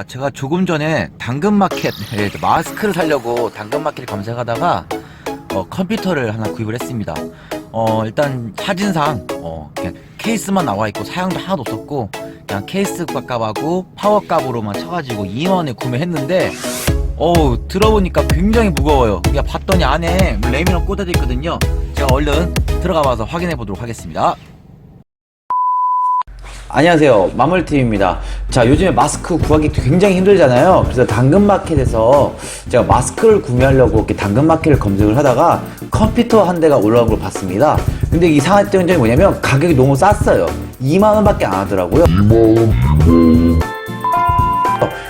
아, 제가 조금 전에 당근마켓 예, 마스크를 사려고 당근마켓을 검색하다가 어, 컴퓨터를 하나 구입을 했습니다. 어, 일단 사진상 어, 그냥 케이스만 나와 있고 사양도 하나도 없었고 그냥 케이스 값하고 파워 값으로만 쳐가지고 2만 원에 구매했는데 어우 들어보니까 굉장히 무거워요. 그냥 봤더니 안에 램이랑 꽂아져 있거든요. 제가 얼른 들어가 봐서 확인해 보도록 하겠습니다. 안녕하세요. 마물팀입니다. 자, 요즘에 마스크 구하기 굉장히 힘들잖아요. 그래서 당근마켓에서 제가 마스크를 구매하려고 이렇게 당근마켓을 검색을 하다가 컴퓨터 한 대가 올라온 걸 봤습니다. 근데 이상한 점이 뭐냐면 가격이 너무 쌌어요. 2만원 밖에 안 하더라고요.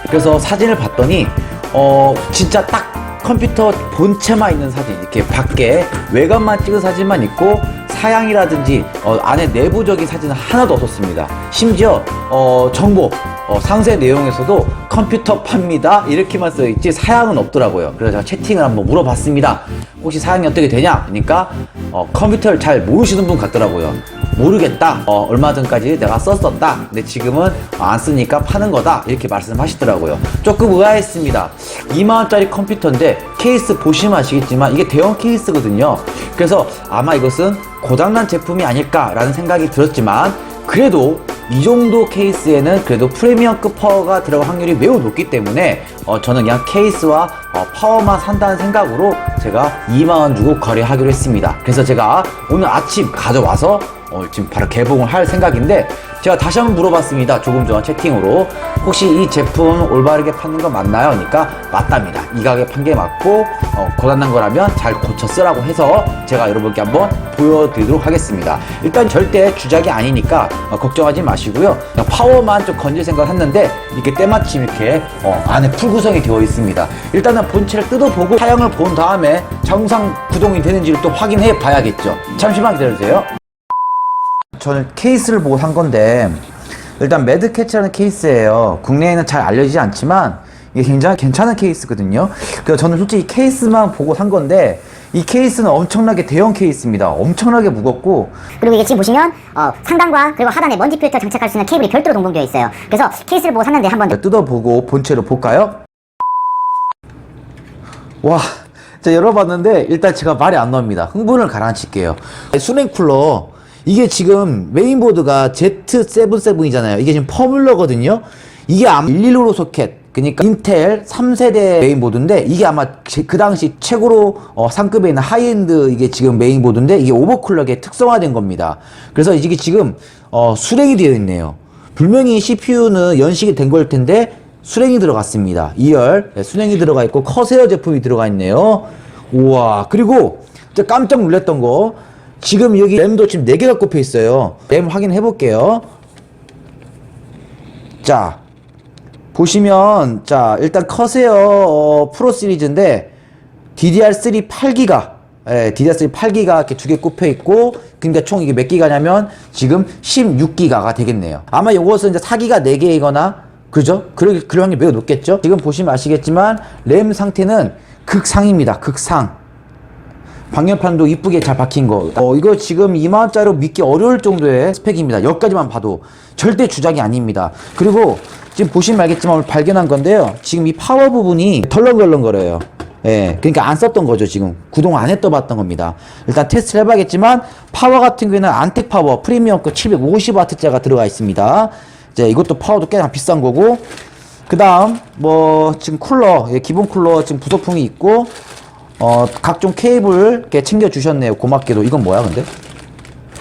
그래서 사진을 봤더니 어 진짜 딱 컴퓨터 본체만 있는 사진 이렇게 밖에 외관만 찍은 사진만 있고 사양이라든지 어, 안에 내부적인 사진은 하나도 없었습니다. 심지어 어, 정보 어, 상세 내용에서도 컴퓨터 팝니다 이렇게만 써 있지 사양은 없더라고요. 그래서 제가 채팅을 한번 물어봤습니다. 혹시 사양이 어떻게 되냐? 그러니까 어, 컴퓨터를 잘 모르시는 분 같더라고요. 모르겠다. 어, 얼마 전까지 내가 썼었다. 근데 지금은 안 쓰니까 파는 거다. 이렇게 말씀하시더라고요. 조금 의아했습니다. 2만원짜리 컴퓨터인데 케이스 보시면 아시겠지만 이게 대형 케이스거든요. 그래서 아마 이것은 고장난 제품이 아닐까라는 생각이 들었지만 그래도 이 정도 케이스에는 그래도 프리미엄급 파워가 들어갈 확률이 매우 높기 때문에 어, 저는 그냥 케이스와 어, 파워만 산다는 생각으로 제가 2만원 주고 거래하기로 했습니다. 그래서 제가 오늘 아침 가져와서 어, 지금 바로 개봉을 할 생각인데 제가 다시 한번 물어봤습니다. 조금 전 채팅으로 혹시 이 제품 올바르게 파는 거 맞나요? 그러니까 맞답니다. 이 가격에 판게 맞고 어, 고장난 거라면 잘 고쳐 쓰라고 해서 제가 여러분께 한번 보여드리도록 하겠습니다. 일단 절대 주작이 아니니까 어, 걱정하지 마시고요. 파워만 좀 건질 생각을 했는데 이렇게 때마침 이렇게 어, 안에 풀 구성이 되어 있습니다. 일단은 본체를 뜯어보고 사양을 본 다음에 정상 구동이 되는지를 또 확인해 봐야겠죠. 잠시만 기다려주세요. 저는 케이스를 보고 산 건데 일단 매드캐치라는 케이스예요. 국내에는 잘 알려지지 않지만 이게 굉장히 괜찮은 케이스거든요. 그래서 저는 솔직히 케이스만 보고 산 건데 이 케이스는 엄청나게 대형 케이스입니다. 엄청나게 무겁고 그리고 이게 지금 보시면 어, 상단과 그리고 하단에 먼지 필터 장착할 수 있는 케이블이 별도로 동봉되어 있어요. 그래서 케이스를 보고 샀는데 한번 뜯어보고 본체로 볼까요? 와, 자 열어봤는데 일단 제가 말이 안 나옵니다. 흥분을 가라앉힐게요. 수냉 쿨러 이게 지금 메인보드가 Z77이잖아요. 이게 지금 퍼뮬러거든요. 이게 아마 115 소켓 그러니까 인텔 3세대 메인보드인데 이게 아마 제- 그 당시 최고로 어, 상급에 있는 하이엔드 이게 지금 메인보드인데 이게 오버클럭에 특성화된 겁니다. 그래서 이게 지금 어, 수랭이 되어 있네요. 분명히 CPU는 연식이 된 걸 텐데 수랭이 들어갔습니다. 2열 네, 수랭이 들어가 있고 커세어 제품이 들어가 있네요. 우와 그리고 깜짝 놀랐던 거 지금 여기 램도 지금 4개가 꼽혀 있어요. 램 확인해 볼게요. 자 보시면 자 일단 커세어 어, 프로 시리즈인데 DDR3 8기가 예, DDR3 8기가 이렇게 두 개 꼽혀 있고 그러니까 총 이게 몇 기가냐면 지금 16기가가 되겠네요. 아마 이것은 이제 4기가 4개이거나 그죠? 그럴, 그럴 확률이 매우 높겠죠? 지금 보시면 아시겠지만 램 상태는 극상입니다. 극상. 방열판도 이쁘게 잘 박힌 거. 어, 이거 지금 2만원짜리로 믿기 어려울 정도의 스펙입니다. 여기까지만 봐도. 절대 주작이 아닙니다. 그리고 지금 보시면 알겠지만 오늘 발견한 건데요. 지금 이 파워 부분이 덜렁덜렁거려요. 예, 그러니까 안 썼던 거죠, 지금. 구동 안 했던 봤던 겁니다. 일단 테스트를 해봐야겠지만, 파워 같은 경우에는 안텍 파워 프리미엄급 750W짜리가 들어가 있습니다. 이제 이것도 파워도 꽤나 비싼 거고, 그 다음, 뭐, 지금 쿨러, 예, 기본 쿨러 지금 부속품이 있고, 어, 각종 케이블 이렇게 챙겨주셨네요. 고맙게도. 이건 뭐야, 근데?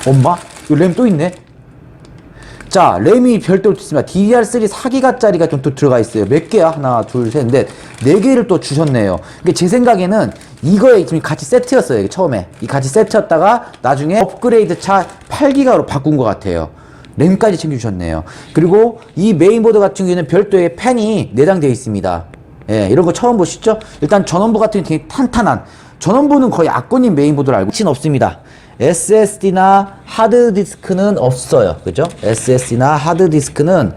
엄마? 이 램 또 있네? 자, 램이 별도로 있습니다. DDR3 4기가짜리가 좀 또 들어가 있어요. 몇 개야? 하나, 둘, 셋, 넷. 네 개를 또 주셨네요. 이게 제 생각에는 이거에 지금 같이 세트였어요. 처음에. 이 같이 세트였다가 나중에 업그레이드 차 8기가로 바꾼 것 같아요. 램까지 챙겨주셨네요. 그리고 이 메인보드 같은 경우에는 별도의 팬이 내장되어 있습니다. 예, 이런 거 처음 보시죠? 일단 전원부 같은 경우 되게 탄탄한 전원부는 거의 악권인 메인보드를 알고 있진 없습니다. SSD나 하드디스크는 없어요. 그죠? SSD나 하드디스크는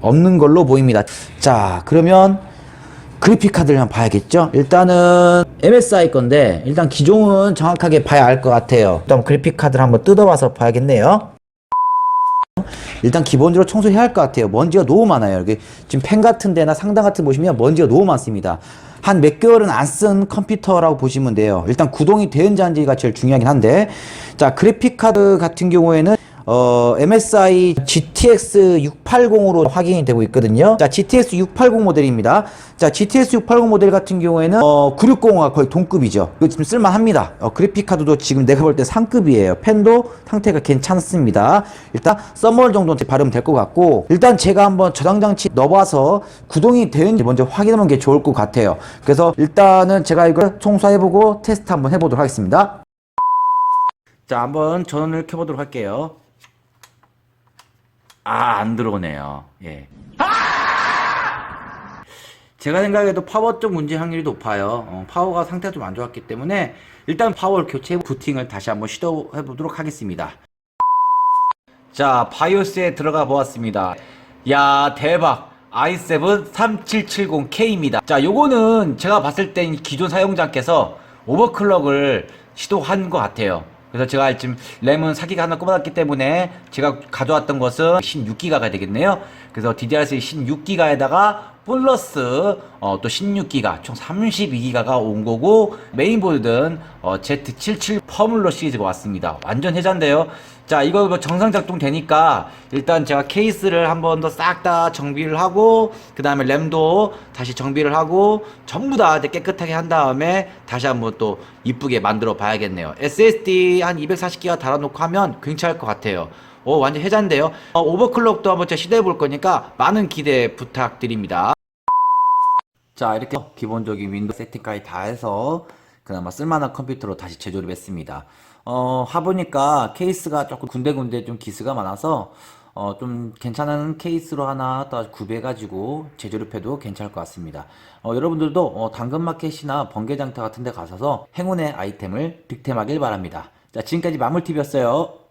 없는 걸로 보입니다. 자, 그러면 그래픽 카드를 한번 봐야겠죠? 일단은 MSI 건데 일단 기종은 정확하게 봐야 알 것 같아요. 일단 그래픽 카드를 한번 뜯어와서 봐야겠네요. 일단 기본적으로 청소해야 할 것 같아요. 먼지가 너무 많아요. 여기 지금 펜 같은 데나 상단 같은 데 보시면 먼지가 너무 많습니다. 한 몇 개월은 안 쓴 컴퓨터라고 보시면 돼요. 일단 구동이 되는지 안 되는지가 제일 중요하긴 한데 자 그래픽 카드 같은 경우에는 어, MSI GTX 680으로 확인이 되고 있거든요. 자, GTX 680 모델입니다. 자, GTX 680 모델 같은 경우에는 어, 960과 거의 동급이죠. 이거 지금 쓸만합니다. 어, 그래픽 카드도 지금 내가 볼 때 상급이에요. 펜도 상태가 괜찮습니다. 일단 썸멀 정도는 바르면 될 것 같고 일단 제가 한번 저장 장치 넣어봐서 구동이 되는지 먼저 확인해 보는 게 좋을 것 같아요. 그래서 일단은 제가 이걸 청소해보고 테스트 한번 해보도록 하겠습니다. 자, 한번 전원을 켜보도록 할게요. 아, 안 들어오네요. 예. 제가 생각해도 파워 쪽 문제 확률이 높아요. 어, 파워가 상태가 좀 안 좋았기 때문에 일단 파워를 교체 부팅을 다시 한번 시도해 보도록 하겠습니다. 자, 바이오스에 들어가 보았습니다. 야, 대박. i7 3770K입니다. 자, 요거는 제가 봤을 땐 기존 사용자께서 오버클럭을 시도한 것 같아요. 그래서 제가 지금 램은 사기가 하나 꼽아놨기 때문에 제가 가져왔던 것은 16기가가 되겠네요. 그래서 DDR3 16기가에다가 플러스 어, 또 16기가 총 32기가가 온 거고 메인보드는 어, Z77 퍼뮬러 시리즈가 왔습니다. 완전 해잔데요. 자 이거 뭐 정상 작동 되니까 일단 제가 케이스를 한 번 더 싹 다 정비를 하고 그 다음에 램도 다시 정비를 하고 전부 다 깨끗하게 한 다음에 다시 한번 또 이쁘게 만들어 봐야겠네요. SSD 한 240기가 달아놓고 하면 괜찮을 것 같아요. 오 완전 해잔데요. 어, 오버클럭도 한번 제가 시도해 볼 거니까 많은 기대 부탁드립니다. 자 이렇게 기본적인 윈도우 세팅까지 다 해서 그나마 쓸만한 컴퓨터로 다시 재조립했습니다. 어 해보니까 케이스가 조금 군데군데 좀 기스가 많아서 어 좀 괜찮은 케이스로 하나 더 구비해가지고 재조립해도 괜찮을 것 같습니다. 어 여러분들도 어, 당근마켓이나 번개장터 같은 데 가셔서 행운의 아이템을 득템하길 바랍니다. 자 지금까지 마물TV였어요.